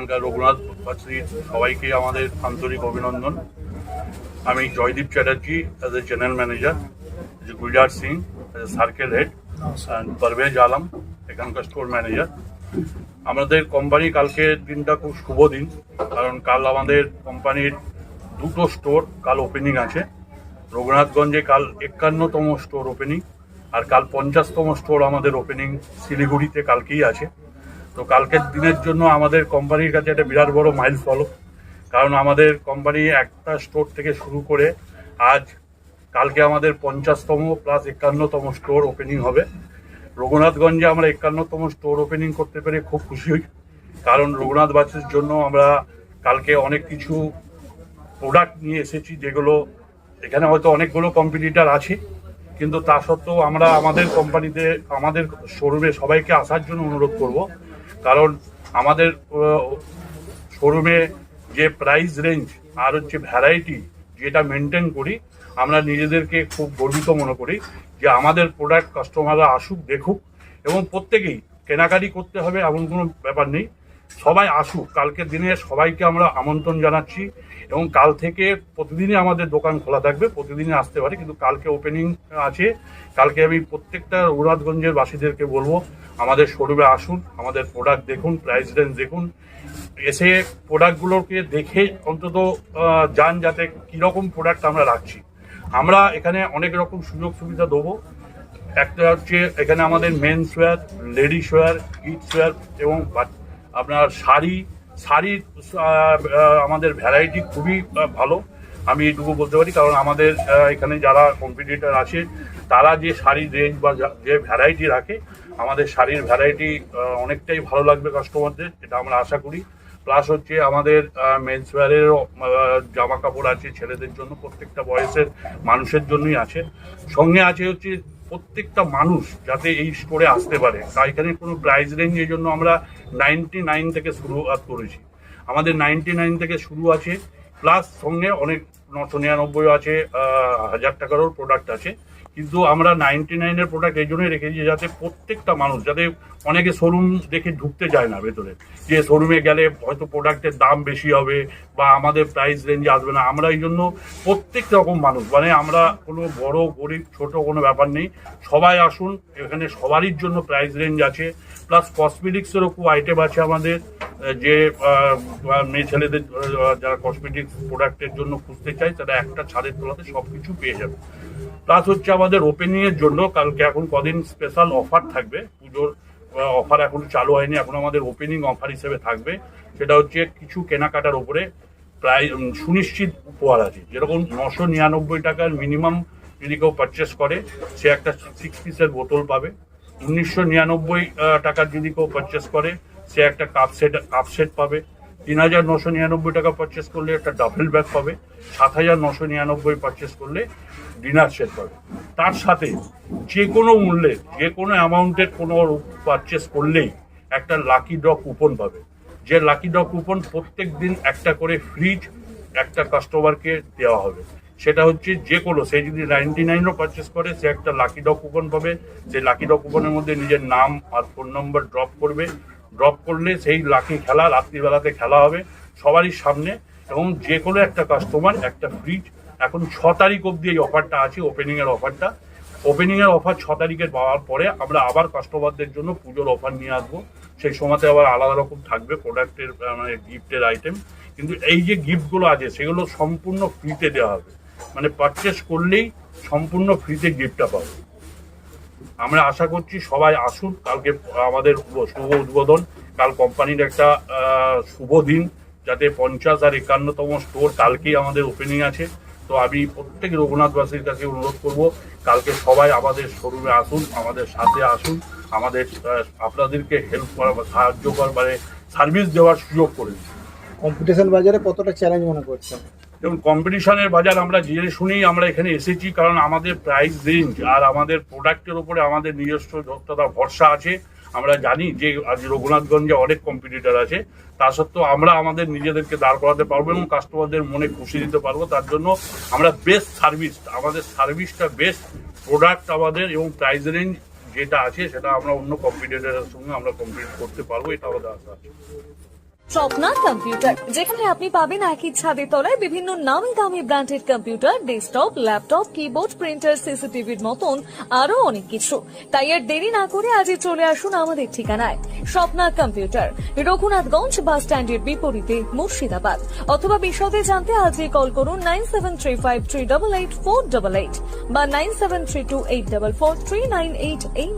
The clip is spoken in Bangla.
এখানকার রঘুনাথ বাসীর সবাইকে আমাদের আন্তরিক অভিনন্দন। আমি Joydeep Chatterjee as a general manager Gulzar Singh as a circle head and Parvez Alam এখানকার স্টোর ম্যানেজার আমাদের কোম্পানি কালকে দিনটা খুব শুভ দিন কারণ কাল আমাদের কোম্পানির দুটো স্টোর কাল ওপেনিং আছে। রঘুনাথগঞ্জে কাল একান্নতম স্টোর ওপেনিং আর কাল পঞ্চাশতম স্টোর আমাদের ওপেনিং শিলিগুড়িতে কালকেই আছে। তো কালকের দিনের জন্য আমাদের কোম্পানির কাছে একটা বিরাট বড় মাইল ফলো কারণ আমাদের কোম্পানি একটা স্টোর থেকে শুরু করে আজ কালকে আমাদের পঞ্চাশতম প্লাস একান্নতম স্টোর ওপেনিং হবে। রঘুনাথগঞ্জে আমরা একান্নতম স্টোর ওপেনিং করতে পেরে খুব খুশি হই। কারণ রঘুনাথবাসীর জন্য আমরা কালকে অনেক কিছু প্রোডাক্ট নিয়ে এসেছি যেগুলো এখানে হয়তো অনেকগুলো কম্পিটিটার আছে। কিন্তু তা সত্ত্বেও আমরা আমাদের কোম্পানিতে আমাদের শোরুমে সবাইকে আসার জন্য অনুরোধ করব। কারণ আমাদের শোরুমে যে প্রাইস রেঞ্জ আর হচ্ছে ভ্যারাইটি যেটা মেনটেন করি, আমরা নিজেদেরকে খুব গর্বিত মনে করি যে আমাদের প্রোডাক্ট কাস্টমাররা আসুক, দেখুক এবং প্রত্যেকেই কেনাকাটি করতে হবে এমন কোনো ব্যাপার নেই। সবাই আসুক, কালকের দিনে সবাইকে আমরা আমন্ত্রণ জানাচ্ছি এবং কাল থেকে প্রতিদিনই আমাদের দোকান খোলা থাকবে, প্রতিদিনই আসতে পারে, কিন্তু কালকে ওপেনিং আছে। কালকে আমি প্রত্যেকটা রঘুনাথগঞ্জের বাসীদেরকে বলব, আমাদের শোরুমে আসুন, আমাদের প্রোডাক্ট দেখুন প্রাইস রেঞ্জ দেখুন। এসে প্রোডাক্টগুলোকে দেখে অন্তত যান যাতে কীরকম প্রোডাক্ট আমরা রাখছি। আমরা এখানে অনেক রকম সুযোগ সুবিধা দেবো। একটা হচ্ছে এখানে আমাদের mens wear ladies wear kids wear এবং আপনার শাড়ি, শাড়ির আমাদের ভ্যারাইটি খুবই ভালো। আমি এটুকু বলতে পারি, কারণ আমাদের এখানে যারা কম্পিটিটার আছে, তারা যে শাড়ির রেঞ্জ বা যে ভ্যারাইটি রাখে, আমাদের শাড়ির ভ্যারাইটি অনেকটাই ভালো লাগবে কাস্টমারদের এটা আমরা আশা করি। প্লাস হচ্ছে আমাদের মেন্স ওয়্যারেরও জামা কাপড় আছে ছেলেদের জন্য, প্রত্যেকটা বয়সের মানুষের জন্যই আছে। সঙ্গে আছে হচ্ছে প্রত্যেকটা মানুষ যাতে এই স্টোরে আসতে পারে। তাই এখানে কোনো প্রাইস রেঞ্জ এই জন্য আমরা নাইনটি নাইন থেকে শুরু করেছি। আমাদের নাইনটি নাইন থেকে শুরু আছে প্লাস সঙ্গে অনেক নশো নিরানব্বই আছে হাজার টাকারও প্রোডাক্ট আছে। কিন্তু আমরা নাইনটি নাইনের প্রোডাক্ট এই জন্যই রেখেছি যাতে প্রত্যেকটা মানুষ, যাতে অনেকে শোরুম দেখে ঢুকতে যায় না ভেতরে। যে শোরুমে গেলে হয়তো প্রোডাক্টের দাম বেশি হবে বা আমাদের প্রাইস রেঞ্জে আসবে না। আমরা এই জন্য প্রত্যেক রকম মানুষ মানে আমরা কোনো বড়, গরিব, ছোট কোনো ব্যাপার নেই, সবাই আসুন, এখানে সবারই জন্য প্রাইস রেঞ্জ আছে। প্লাস কসমেটিক্সেরও খুব আইটেম আছে আমাদের, যে মেয়ে ছেলেদের যারা কসমেটিক্স প্রোডাক্টের জন্য খুঁজতে চায় তারা একটা ছাদের তলাতে সব কিছু পেয়ে যাবে। প্লাস হচ্ছে আমাদের ওপেনিং এর জন্য কালকে এখন কদিন স্পেশাল অফার থাকবে। পুজোর অফার এখন চালু হয়নি, এখন আমাদের ওপেনিং অফার হিসেবে থাকবে। সেটা হচ্ছে কিছু কেনাকাটার উপরে প্রায় সুনিশ্চিত উপহার আছে। যেরকম নশো নিরানব্বই টাকার মিনিমাম যদি কেউ পারচেস করে, সে একটা সিক্স পিসের বোতল পাবে। উনিশশো নিরানব্বই টাকার যদি কেউ পারচেস করে, সে একটা কাপ সেট কাপ সেট পাবে। তিন হাজার নশো নিরানব্বই টাকা পারচেস করলে একটা ডাবল ব্যাগ পাবে, সাত হাজার নশো নিরানব্বই পারচেস করলে ডিনার সেট পাবে। তার সাথে যে কোনো মূল্যে, যে কোনো অ্যামাউন্টের কোনো পারচেস করলেই একটা লাকি ড্র কুপন পাবে। যে লাকি ড্র কুপন প্রত্যেক দিন একটা করে ফ্রিজ একটা কাস্টমারকে দেওয়া হবে। সেটা হচ্ছে যে কোনো, সে যদি নাইনটি নাইনও পারচেস করে, সে একটা লাকি ডগ কুপন পাবে। সেই লাকি ডগ কুপনের মধ্যে নিজের নাম আর ফোন নম্বর ড্রপ করবে। ড্রপ করলে সেই লাকি খেলা, রাত্রিবেলাতে খেলা হবে সবারই সামনে এবং যে কোনো একটা কাস্টমার একটা ফ্রিজ এখন ছ তারিখ অবধি এই অফারটা আছে ওপেনিংয়ের অফারটা ওপেনিংয়ের অফার ছ তারিখের পাওয়ার পরে আমরা আবার কাস্টমারদের জন্য পুজোর অফার নিয়ে আসব। সেই সময়তে আবার আলাদা রকম থাকবে প্রোডাক্টের মানে গিফটের আইটেম কিন্তু এই যে গিফটগুলো আছে, সেগুলো সম্পূর্ণ ফ্রিতে দেওয়া হবে। মানে পারচেস করলেই সম্পূর্ণ ফ্রিতে গিফটটা পাবে। আমরা আশা করছি সবাই আসুন কালকে আমাদের শুভ উদ্বোধন। কাল কোম্পানির একটা শুভ দিন, যাতে পঞ্চাশ আর একান্নতম স্টোর কালকেই আমাদের ওপেনিং আছে। তো আমি প্রত্যেক রঘুনাথবাসীর কাছে অনুরোধ করব, কালকে সবাই আমাদের শোরুমে আসুন, আমাদের সাথে আসুন, আমাদের আপনাদেরকে হেল্প করা বা সাহায্য মানে সার্ভিস দেওয়ার সুযোগ করে কম্পিটিশন বাজারে কতটা চ্যালেঞ্জ মনে করছেন? যেমন কম্পিটিশনের বাজার আমরা জেনে শুনেই আমরা এখানে এসেছি কারণ আমাদের প্রাইস রেঞ্জ আর আমাদের প্রোডাক্টের উপরে আমাদের নিজস্ব যতটা ভরসা আছে, আমরা জানি যে আজ রঘুনাথগঞ্জে অনেক কম্পিটিটার আছে। তা সত্ত্বেও আমরা আমাদের নিজেদেরকে দাঁড় করাতে পারব এবং কাস্টমারদের মনে খুশি দিতে পারব। তার জন্য আমরা বেস্ট সার্ভিস আমাদের সার্ভিসটা বেস্ট প্রোডাক্ট আমাদের এবং প্রাইস রেঞ্জ যেটা আছে, সেটা আমরা অন্য কম্পিটিটারের সঙ্গে আমরা কম্পিট করতে পারব, এটা আমাদের আশা আছে। স্বপ্না কম্পিউটার, যেখানে আপনি পাবেন একই ছাদের তলায় বিভিন্ন নামি দামি branded computer, desktop, laptop, keyboard, printer, সিসিটিভির মতন আরও অনেক কিছু। তাই আর দেরি না করে আজই চলে আসুন আমাদের ঠিকানায়, স্বপ্না কম্পিউটার, রঘুনাথগঞ্জ বাস স্ট্যান্ডের বিপরীতে মুর্শিদাবাদ। অথবা বিশদে জানতে আজই কল করুন nine seven three five three double eight four double eight বা nine seven three two eight double four three nine eight এই